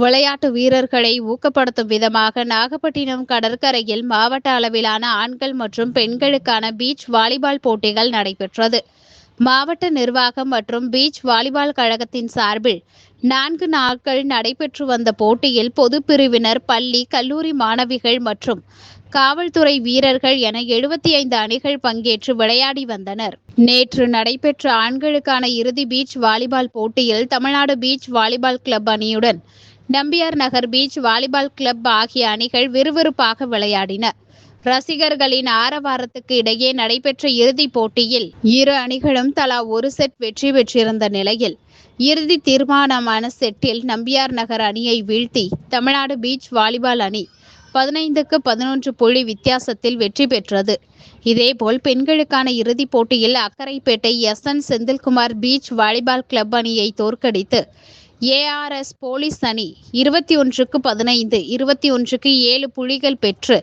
விளையாட்டு வீரர்களை ஊக்கப்படுத்தும் விதமாக நாகப்பட்டினம் கடற்கரையில் மாவட்ட அளவிலான ஆண்கள் மற்றும் பெண்களுக்கான பீச் வாலிபால் போட்டிகள் நடைபெற்றது. மாவட்ட நிர்வாகம் மற்றும் பீச் வாலிபால் கழகத்தின் சார்பில் நான்கு நாட்கள் நடைபெற்று வந்த போட்டியில் பொது பிரிவினர் பள்ளி கல்லூரி மாணவிகள் மற்றும் காவல்துறை வீரர்கள் என எழுபத்தி ஐந்து அணிகள் பங்கேற்று விளையாடி வந்தனர். நேற்று நடைபெற்ற ஆண்களுக்கான இறுதி பீச் வாலிபால் போட்டியில் தமிழ்நாடு பீச் வாலிபால் கிளப் அணியுடன் Nambiyar Nagar beach volleyball club ஆகிய அணிகள் விறுவிறுப்பாக விளையாடின. ரசிகர்களின் ஆரவாரத்துக்கு இடையே நடைபெற்ற இறுதிப் போட்டியில் இரு அணிகளும் தலா ஒரு செட் வெற்றி பெற்றிருந்த நிலையில் இறுதி தீர்மானமான செட்டில் நம்பியார் நகர் அணியை வீழ்த்தி தமிழ்நாடு பீச் வாலிபால் அணி பதினைந்துக்கு பதினொன்று புள்ளி வித்தியாசத்தில் வெற்றி பெற்றது. இதேபோல் பெண்களுக்கான இறுதிப் போட்டியில் Akkaraipettai S N Senthilkumar beach volleyball club அணியை தோற்கடித்து ஏஆர்எஸ் போலீஸ் அணி இருபத்தி ஒன்றுக்கு பதினைந்து இருபத்தி ஒன்றுக்கு ஏழு புள்ளிகள் பெற்று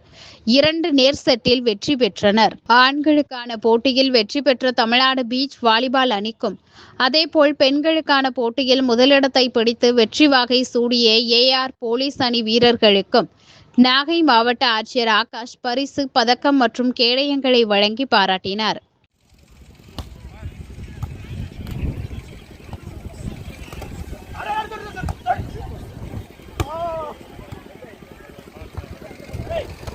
இரண்டு நேர் செட்டில் வெற்றி பெற்றனர். ஆண்களுக்கான போட்டியில் வெற்றி பெற்ற தமிழ்நாடு பீச் வாலிபால் அணிக்கும் அதேபோல் பெண்களுக்கான போட்டியில் முதலிடத்தை பிடித்து வெற்றி வாகை சூடிய ஏஆர் போலீஸ் அணி வீரர்களுக்கும் நாகை மாவட்ட ஆட்சியர் ஆகாஷ் பரிசு பதக்கம் மற்றும் கேடயங்களை வழங்கி பாராட்டினார். Bye.